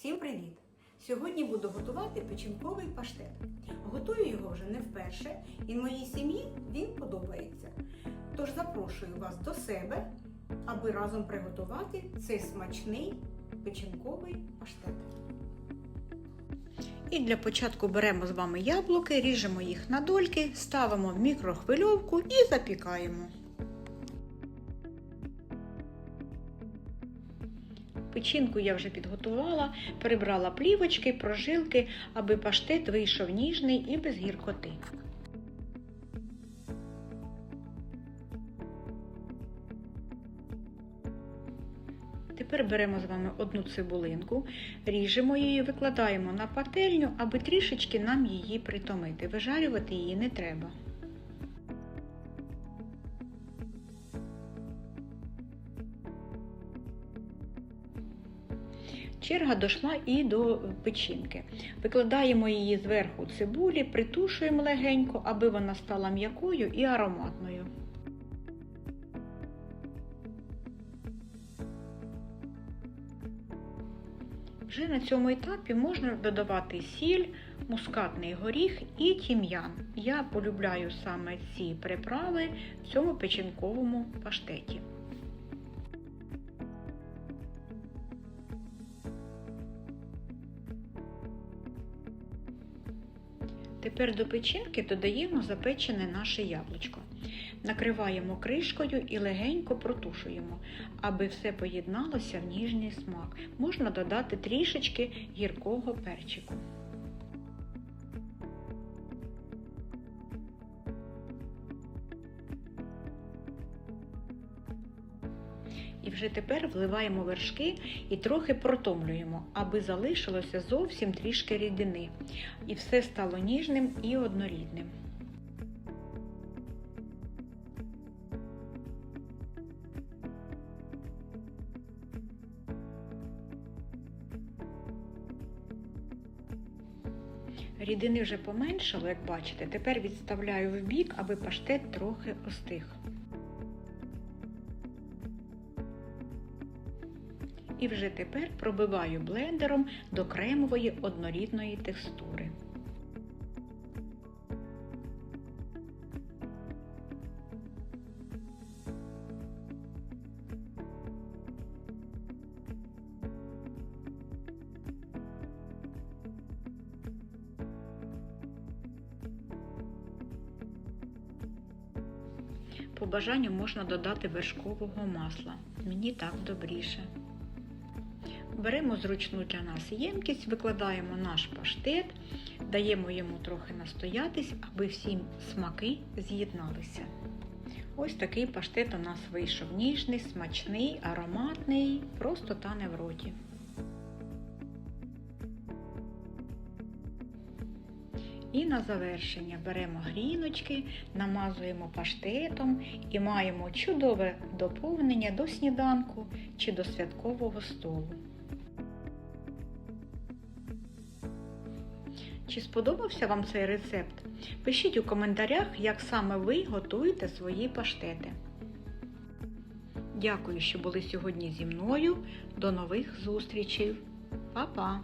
Всім привіт! Сьогодні буду готувати печінковий паштет. Готую його вже не вперше, і моїй сім'ї він подобається. Тож запрошую вас до себе, аби разом приготувати цей смачний печінковий паштет. І для початку беремо з вами яблуки, ріжемо їх на дольки, ставимо в мікрохвильовку і запікаємо. Печінку я вже підготувала, прибрала плівочки, прожилки, аби паштет вийшов ніжний і без гіркоти. Тепер беремо з вами одну цибулинку, ріжемо її, викладаємо на пательню, аби трішечки нам її притомити. Вижарювати її не треба. Черга дійшла і до печінки. Викладаємо її зверху цибулі, притушуємо легенько, аби вона стала м'якою і ароматною. Вже на цьому етапі можна додавати сіль, мускатний горіх і тім'ян. Я полюбляю саме ці приправи в цьому печінковому паштеті. Тепер до печінки додаємо запечене наше яблучко. Накриваємо кришкою і легенько протушуємо, аби все поєдналося в ніжний смак. Можна додати трішечки гіркого перчику. І вже тепер вливаємо вершки і трохи протомлюємо, аби залишилося зовсім трішки рідини. І все стало ніжним і однорідним. Рідини вже поменшало, як бачите. Тепер відставляю в бік, аби паштет трохи остиг. І вже тепер пробиваю блендером до кремової однорідної текстури. По бажанню можна додати вершкового масла. Мені так добріше. Беремо зручну для нас ємкість, викладаємо наш паштет, даємо йому трохи настоятись, аби всі смаки з'єдналися. Ось такий паштет у нас вийшов ніжний, смачний, ароматний, просто тане в роті. І на завершення беремо гріночки, намазуємо паштетом і маємо чудове доповнення до сніданку чи до святкового столу. Чи сподобався вам цей рецепт? Пишіть у коментарях, як саме ви готуєте свої паштети. Дякую, що були сьогодні зі мною. До нових зустрічей. Па-па!